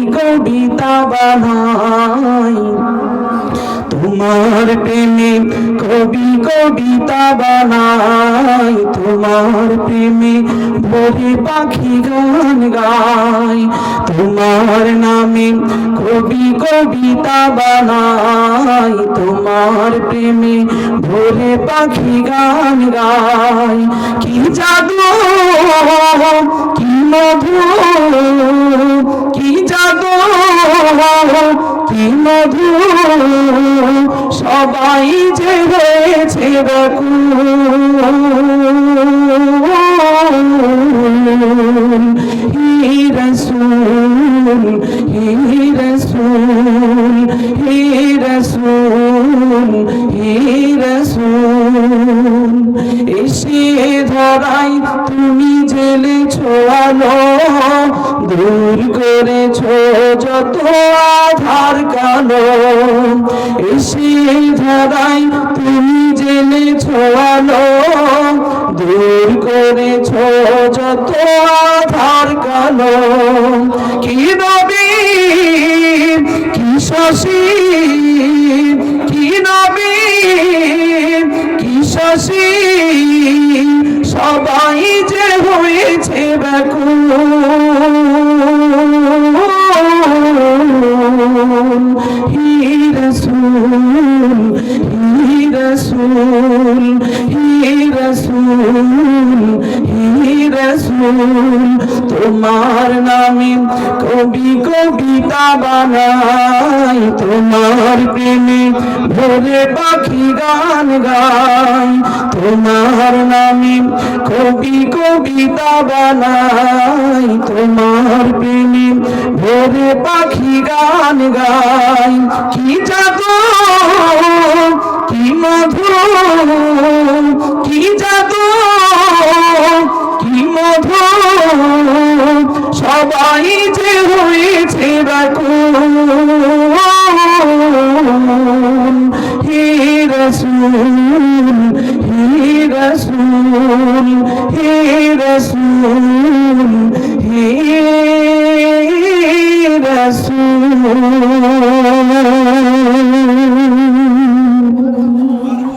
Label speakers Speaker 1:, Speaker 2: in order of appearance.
Speaker 1: কবিতা বানাই। তোমার প্রেমে কবি কবিতা বানাই। তোমার প্রেমে ভরে পাখি গান গাই। তোমার নামে কবি কবিতা বানাই। তোমার প্রেমে ভরে পাখি গান গাই। কি জাদু, কি মধু? কি মধু সবাই যে হি রসুল হি রসুল হি রসুল হি রসুল, এসে ধরাই তুমি জেলে ছোয়ালো দূর করেছ যত আধার কালো। এসে ধরাই তুমি জেলে ছোয়ালো দূর করেছ যত আধার কালো। কি নবী কি শশী, কি নবী শশী সবাই যে হয়েছে বেকুল হি রসুল হি রসুল হি রসুল হি রসুল। তোমার নামে কবি কবিতা বানাই, তোমার প্রেমে রে পাখি গান গাই। তোমার নামে কবি কবিতা বানাই। তোমার প্রেমে ভোরে পাখি গান গাই। কি জাত কি মধুর কি জাত কি মধুর সবাই যে হয়েছে রাখুন রসুল হে রসুল।